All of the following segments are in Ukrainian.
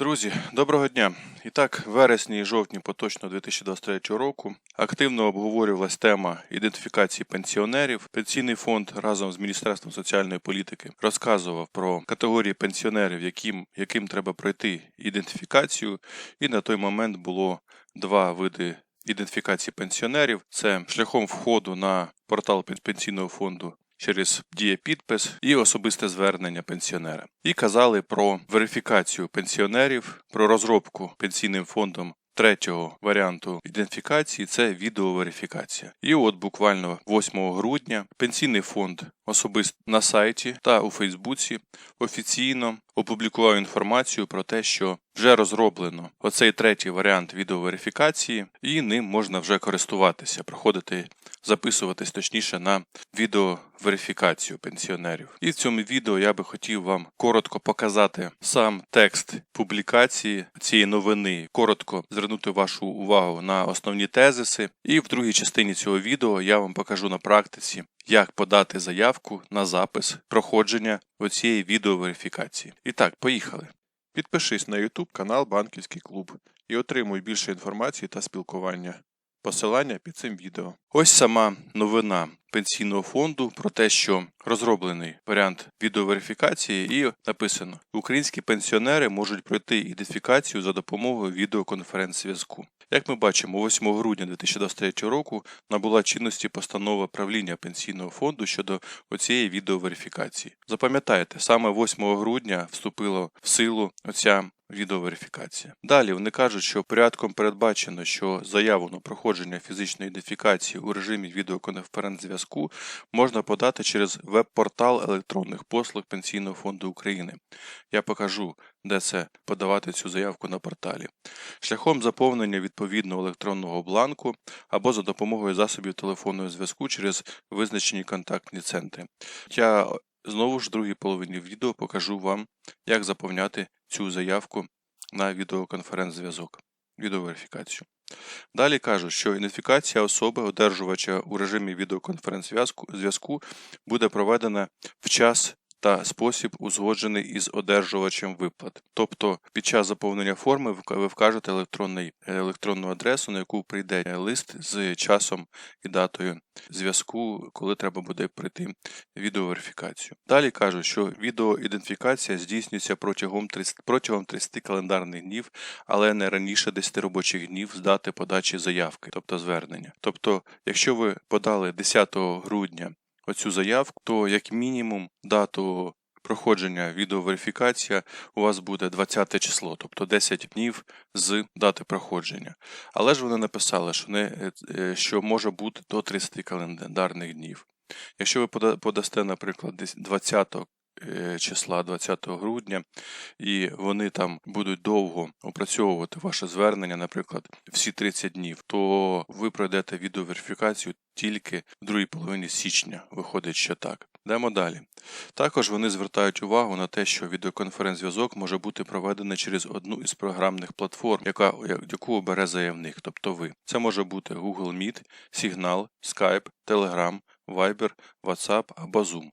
Друзі, доброго дня! І так, в вересні і жовтні поточного 2023 року активно обговорювалась тема ідентифікації пенсіонерів. Пенсійний фонд разом з Міністерством соціальної політики розказував про категорії пенсіонерів, яким, яким треба пройти ідентифікацію. І на той момент було два види ідентифікації пенсіонерів: це шляхом входу на портал пенсійного фонду через дієпідпис і особисте звернення пенсіонера. І казали про верифікацію пенсіонерів, про розробку пенсійним фондом. Третього варіанту ідентифікації це відеоверифікація. І от буквально 8 грудня пенсійний фонд особисто на сайті та у Фейсбуці офіційно опублікував інформацію про те, що вже розроблено оцей третій варіант відеоверифікації, і ним можна вже користуватися, проходити, записуватись точніше на відеоверифікацію пенсіонерів. І в цьому відео я би хотів вам коротко показати сам текст публікації цієї новини, коротко звернути вашу увагу на основні тезиси. І в другій частині цього відео я вам покажу на практиці, як подати заявку на запис проходження оцієї відеоверифікації. І так, поїхали. Підпишись на YouTube канал Банківський клуб і отримуй більше інформації та спілкування. Посилання під цим відео. Ось сама новина пенсійного фонду про те, що розроблений варіант відеоверифікації, і написано: Українські пенсіонери можуть пройти ідентифікацію за допомогою відеоконференц-зв'язку. Як ми бачимо, 8 грудня 2023 року набула чинності постанова правління пенсійного фонду щодо оцієї відеоверифікації. Запам'ятайте, саме 8 грудня вступила в силу оця відеоверифікація. Далі вони кажуть, що порядком передбачено, що заяву на проходження фізичної ідентифікації у режимі відеоконференц-зв'язку можна подати через веб-портал електронних послуг Пенсійного фонду України. Я покажу, де це подавати цю заявку на порталі, шляхом заповнення відповідного електронного бланку або за допомогою засобів телефонного зв'язку через визначені контактні центри. Я знову ж в другій половині відео покажу вам, як заповняти цю заявку на відеоконференц-зв'язок, відеоверифікацію. Далі кажуть, що ідентифікація особи одержувача у режимі відеоконференц-зв'язку буде проведена в час та спосіб узгоджений із одержувачем виплат. Тобто під час заповнення форми ви вкажете електронну адресу, на яку прийде лист з часом і датою зв'язку, коли треба буде пройти відеоверифікацію. Далі кажуть, що відеоідентифікація здійснюється протягом 30, протягом 30 календарних днів, але не раніше 10 робочих днів з дати подачі заявки, тобто звернення. Тобто, якщо ви подали 10 грудня оцю заявку, то як мінімум дату проходження відеоверифікація у вас буде 20 число, тобто 10 днів з дати проходження. Але ж вони написали, що, не, е, що може бути до 30 календарних днів. Якщо ви подасте, наприклад, 20 Е, числа 20 грудня, і вони там будуть довго опрацьовувати ваше звернення, наприклад, всі 30 днів, то ви пройдете відеоверифікацію тільки в другій половині січня. Виходить, що так. Йдемо далі. Також вони звертають увагу на те, що відеоконференц-зв'язок може бути проведений через одну із програмних платформ, яка, яку обере заявник, тобто ви. Це може бути Google Meet, Signal, Skype, Telegram, Viber, WhatsApp або Zoom.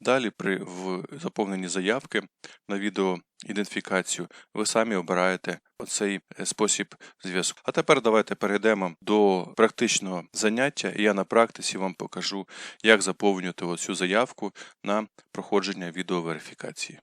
Далі, при заповненні заявки на відеоідентифікацію, ви самі обираєте цей е, спосіб зв'язку. А тепер давайте перейдемо до практичного заняття, і я на практиці вам покажу, як заповнювати оцю заявку на проходження відеоверифікації.